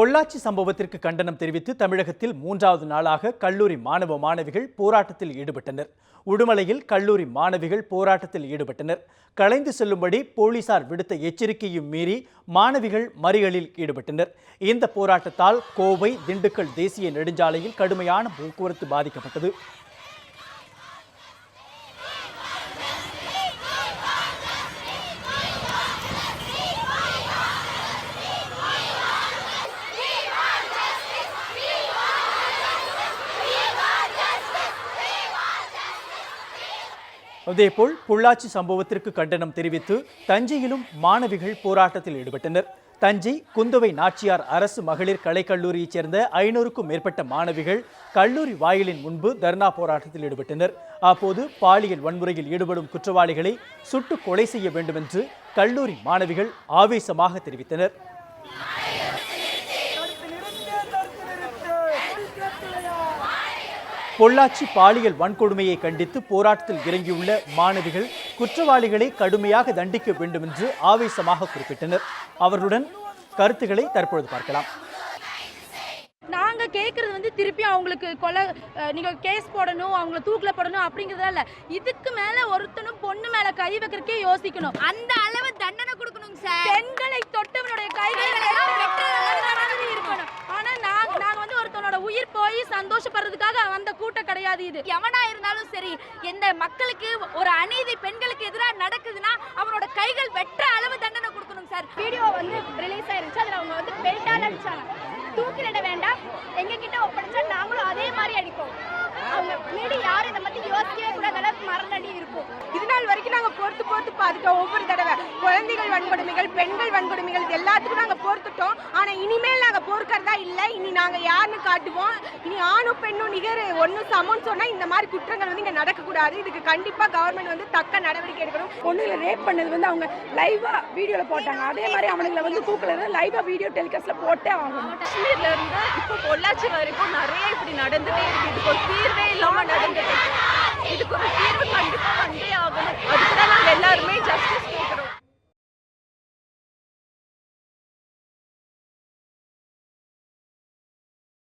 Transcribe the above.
பொள்ளாச்சி சம்பவத்திற்கு கண்டனம் தெரிவித்து தமிழகத்தில் மூன்றாவது நாளாக கல்லூரி மாணவ மாணவிகள் போராட்டத்தில் ஈடுபட்டனர். உடுமலையில் கல்லூரி மாணவிகள் போராட்டத்தில் ஈடுபட்டனர். கலைந்து செல்லும்படி போலீசார் விடுத்த எச்சரிக்கையும் மீறி மாணவிகள் மறியலில் ஈடுபட்டனர். இந்த போராட்டத்தால் கோவை திண்டுக்கல் தேசிய நெடுஞ்சாலையில் கடுமையான போக்குவரத்து பாதிக்கப்பட்டது. அதேபோல் பொள்ளாச்சி சம்பவத்திற்கு கண்டனம் தெரிவித்து தஞ்சையிலும் மாணவிகள் போராட்டத்தில் ஈடுபட்டனர். தஞ்சை குந்தவை நாச்சியார் அரசு மகளிர் கலைக்கல்லூரியைச் சேர்ந்த ஐநூறுக்கும் மேற்பட்ட மாணவிகள் கல்லூரி வாயிலின் முன்பு தர்ணா போராட்டத்தில் ஈடுபட்டனர். அப்போது பாலியல் வன்முறையில் ஈடுபடும் குற்றவாளிகளை சுட்டு கொலை செய்ய வேண்டுமென்று கல்லூரி மாணவிகள் ஆவேசமாக தெரிவித்தனர். பொள்ளாச்சி பாலியல் வன்கொடுமையை கண்டித்து போராட்டத்தில் இறங்கியுள்ள மாணவிகள் குற்றவாளிகளை கடுமையாக தண்டிக்க வேண்டும் என்று ஆவேசமாக குறிப்பிட்டனர். அவர்களுடன் கருத்துக்களை தற்பொழுது பார்க்கலாம். நாங்க கேக்குறது வந்து திருப்பி அவங்களுக்கு கொலை நீங்க கேஸ் போடணும் அவங்கள தூக்கில போடணும் அப்படிங்கறதால இதுக்கு மேல ஒருத்தனும் பொண்ணு மேல கை வைக்கிறக்கே யோசிக்கணும். அந்த அளவு தண்டனை சந்தோஷப்படுறதுக்காக வந்த கூட்டம் கிடையாது இது. எவனா இருந்தாலும் சரி எந்த மக்களுக்கு ஒரு அநீதி பெண்களுக்கு எதிராக நடக்குதுன்னா அவனோட கைகள் வெற்ற அளவு தண்டனை கொடுக்கணும் சார். வீடியோ வந்து ரிலீஸ் ஆயிருந்துச்சு அதில் அவங்க வந்து பெல்ட்டால் அடிச்சாங்க தூக்கிலிட வேண்டாம் எங்க கிட்ட ஒப்படைச்சா நாங்களும் அதே மாதிரி அடிப்போம். அவங்க மீறி யாரும் இதை பத்தி யோசிக்கவே கூடாத அளவுக்கு மரணடி இருக்கும் இது நாள் வரைக்கும் நாங்கள் பொறுத்து பொறுத்து பார்த்துட்டோம் ஒவ்வொரு தடவை. குழந்தைகள் வன்கொடுமைகள் பெண்கள் வன்கொடுமைகள் எல்லாத்துக்கும் நாங்கள் பொறுத்துட்டோம் ஆனால் இல்லை இனி நாங்கள் யாருன்னு காட்டுவோம். இனி ஆணும் பெண்ணும் நிகர் ஒன்றும் சமம்னு சொன்னால் இந்த மாதிரி குற்றங்கள் வந்து இங்கே நடக்கக்கூடாது. இதுக்கு கண்டிப்பாக கவர்மெண்ட் வந்து தக்க நடவடிக்கை எடுக்கணும். பொண்ணுங்களை ரேப் பண்ணது வந்து அவங்க லைவா வீடியோல போட்டாங்க. அதே மாதிரி அவனுங்களை வந்து தூக்கல இருந்து லைவா வீடியோ டெலிகாஸ்ட்ல போட்டே ஆகும் காஷ்மீர்ல இருந்து இப்போ பொள்ளாச்சி வரைக்கும் நிறைய இப்படி நடந்துட்டே இருக்கு. இதுக்கு ஒரு தீர்வே இல்லாம நடந்துட்டு இதுக்கு ஒரு தீர்வு கண்டிப்பா வந்தே